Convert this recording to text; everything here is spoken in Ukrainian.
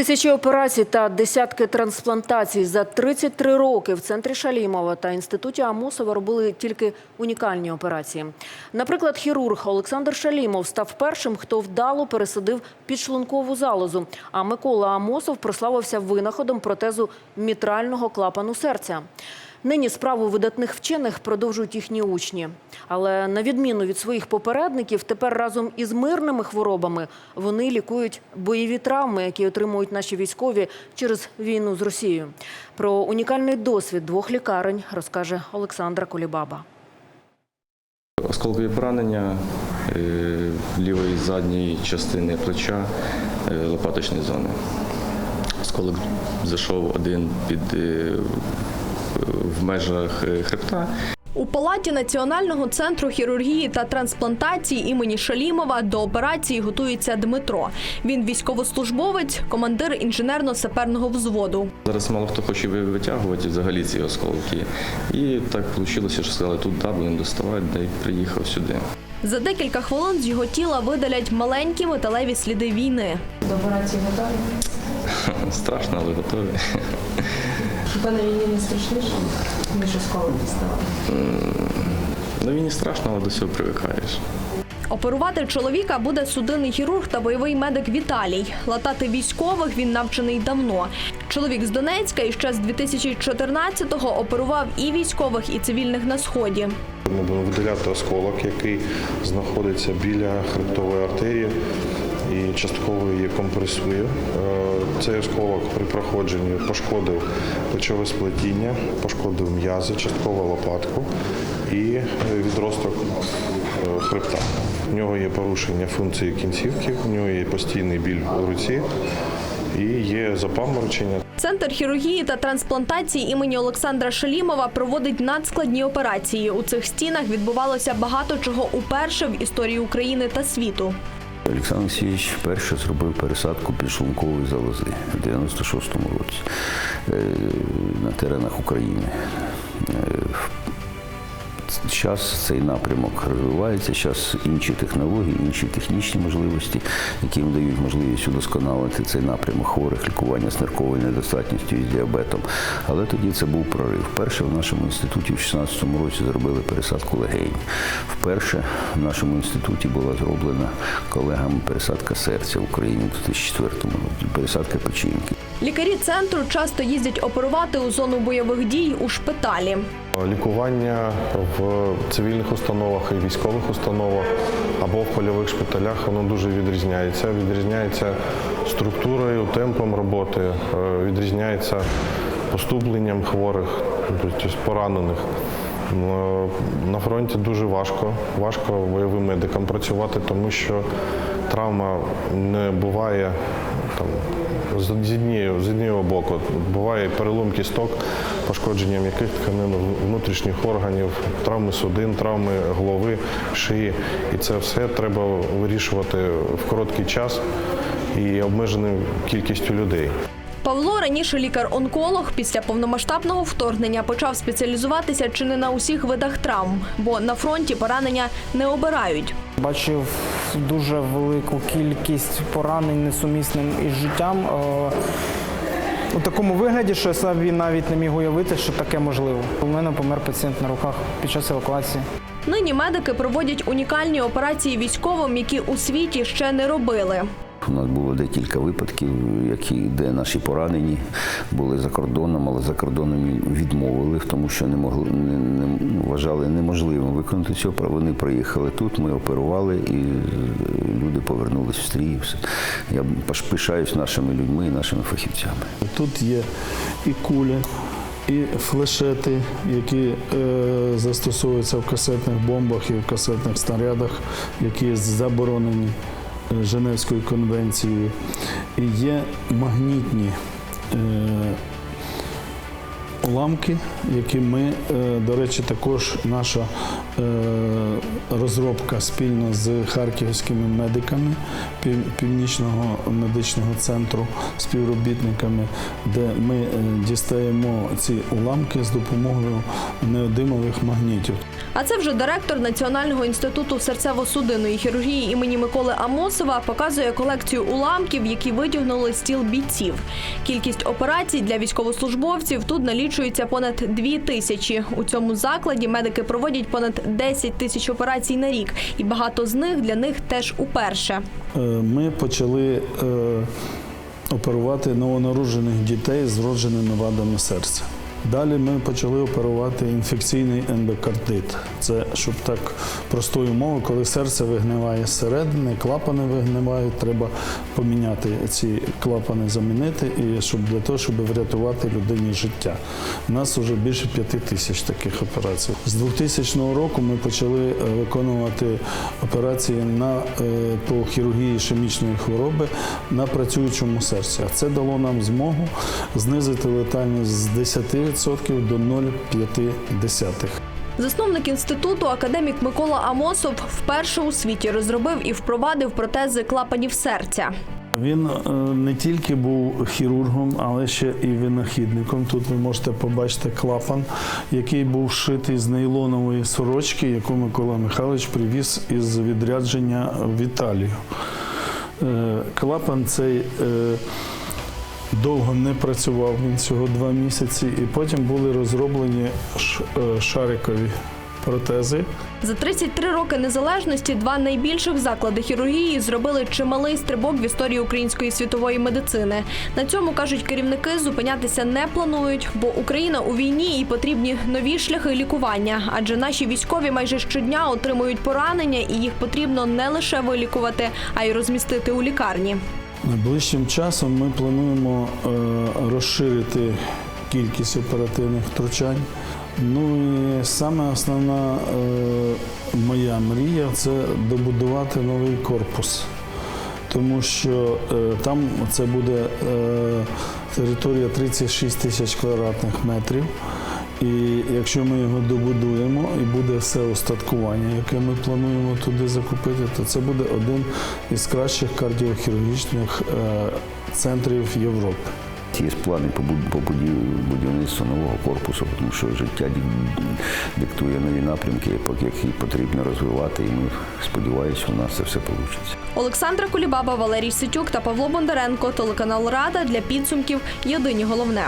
Тисячі операцій та десятки трансплантацій за 33 роки в центрі Шалімова та інституті Амосова робили тільки унікальні операції. Наприклад, хірург Олександр Шалімов став першим, хто вдало пересадив підшлункову залозу. А Микола Амосов прославився винаходом протезу мітрального клапану серця. Нині справу видатних вчених продовжують їхні учні. Але на відміну від своїх попередників, тепер разом із мирними хворобами вони лікують бойові травми, які отримують наші військові через війну з Росією. Про унікальний досвід двох лікарень розкаже Олександра Колібаба. Осколкові поранення е, лівої задньої частини плеча е, лопаточної зони. Осколок зайшов один під е, в межах е, хребта. У палаті Національного центру хірургії та трансплантації імені Шалімова до операції готується Дмитро. Він військовослужбовець, командир інженерно-саперного взводу. Зараз мало хто хоче витягувати взагалі ці осколки. І так вийшло, що сказали, тут да, будемо доставати, де й приїхав сюди. За декілька хвилин з його тіла видалять маленькі металеві сліди війни. До операції готові? Страшно, але готові. Хіба на війні не страшніше, ніж осколок діставати? Ну він і страшно, але до цього привикаєш. Оперувати чоловіка буде судинний хірург та бойовий медик Віталій. Латати військових він навчений давно. Чоловік з Донецька і ще з 2014-го оперував і військових, і цивільних на сході. Ми будемо видаляти осколок, який знаходиться біля хребтової артерії і частково її компресує. Е, Цей осколок при проходженні пошкодив плечове сплетіння, пошкодив м'язи, частково лопатку і е, відросток е, хребта. У нього є порушення функції кінцівки, у нього є постійний біль у руці і є запаморочення. Центр хірургії та трансплантації імені Олександра Шалімова проводить надскладні операції. У цих стінах відбувалося багато чого уперше в історії України та світу. Олександр Олексійович вперше зробив пересадку підшлункової залози в 96-му році е, на теренах України. Зараз цей напрямок розвивається, зараз інші технології, інші технічні можливості, які їм дають можливість удосконалити цей напрямок хворих лікування з нирковою недостатністю і з діабетом. Але тоді це був прорив. Вперше в нашому інституті в 2016 році зробили пересадку легень. Вперше в нашому інституті була зроблена колегами пересадка серця в Україні у 2004 році, пересадка печінки. Лікарі центру часто їздять оперувати у зону бойових дій у шпиталі. Лікування в цивільних установах і військових установах або в польових шпиталях воно дуже відрізняється. Відрізняється структурою, темпом роботи, е, відрізняється поступленням хворих, тобто поранених. Е, На фронті дуже важко, важко бойовим медикам працювати, тому що травма не буває там, з однієї, з однієї боку. Буває перелом кісток, пошкодження м'яких тканин, внутрішніх органів, травми судин, травми голови, шиї. І це все треба вирішувати в короткий час і обмеженою кількістю людей. Павло раніше лікар-онколог після повномасштабного вторгнення почав спеціалізуватися чи не на усіх видах травм, бо на фронті поранення не обирають. Бачив дуже велику кількість поранень несумісним із життям. Е, У такому вигляді, що я собі навіть не міг уявити, що таке можливо. У мене помер пацієнт на руках під час евакуації. Нині медики проводять унікальні операції військовим, які у світі ще не робили. У нас було декілька випадків, які, де наші поранені були за кордоном, але за кордоном відмовили, тому що не могли не, не вважали неможливим виконати цього. Вони приїхали тут, ми оперували, і люди повернулись в стрій. Я пиш- пишаюсь нашими людьми і нашими фахівцями. Тут є і кулі, і флешети, які е, застосовуються в касетних бомбах і в касетних снарядах, які заборонені Женевською конвенцією. І є магнітні е, уламки, які ми, е, до речі, також наша е, розробка спільно з харківськими медиками Північного медичного центру, співробітниками, де ми дістаємо ці уламки з допомогою неодимових магнітів. А це вже директор Національного інституту серцево-судинної хірургії імені Миколи Амосова показує колекцію уламків, які витягнули з тіл бійців. Кількість операцій для військовослужбовців тут налічується понад дві тисячі. У цьому закладі медики проводять понад 10 тисяч операцій на рік, і багато з них для них теж уперше. Е, Ми почали е, оперувати новонароджених дітей з вродженими вадами серця. Далі ми почали оперувати інфекційний ендокардит. Це щоб так простою мовою, коли серце вигниває зсередини, клапани вигнивають, треба поміняти ці клапани, замінити, і щоб для того, щоб врятувати людині життя. У нас вже більше п'яти тисяч таких операцій. З 2000 року ми почали е, виконувати операції на е, по хірургії ішемічної хвороби на працюючому серці. Це дало нам змогу знизити летальність з 10% до 0,5. Засновник інституту, академік Микола Амосов, вперше у світі розробив і впровадив протези клапанів серця. Він е, не тільки був хірургом, але ще і винахідником. Тут ви можете побачити клапан, який був шитий з нейлонової сорочки, яку Микола Михайлович привіз із відрядження в Італію. Е, Клапан цей е, довго не працював, він всього два місяці, і потім були розроблені е, шарикові протези. За 33 роки незалежності два найбільших заклади хірургії зробили чималий стрибок в історії української світової медицини. На цьому кажуть керівники, зупинятися не планують, бо Україна у війні і потрібні нові шляхи лікування. Адже наші військові майже щодня отримують поранення, і їх потрібно не лише вилікувати, а й розмістити у лікарні. Найближчим часом ми плануємо е, розширити кількість оперативних втручань. Ну і саме основна е, моя мрія це добудувати новий корпус, тому що е, там це буде територія 36 тисяч квадратних метрів. І якщо ми його добудуємо і буде все устаткування, яке ми плануємо туди закупити, то це буде один із кращих кардіохірургічних е, центрів Європи. Є плани по буд- будівництву нового корпусу, тому що життя диктує нові напрямки, які потрібно розвивати, і ми сподіваюся, у нас це все вийде. Олександра Кулібаба, Валерій Ситюк та Павло Бондаренко. Телеканал Рада для підсумків. Єдині головне.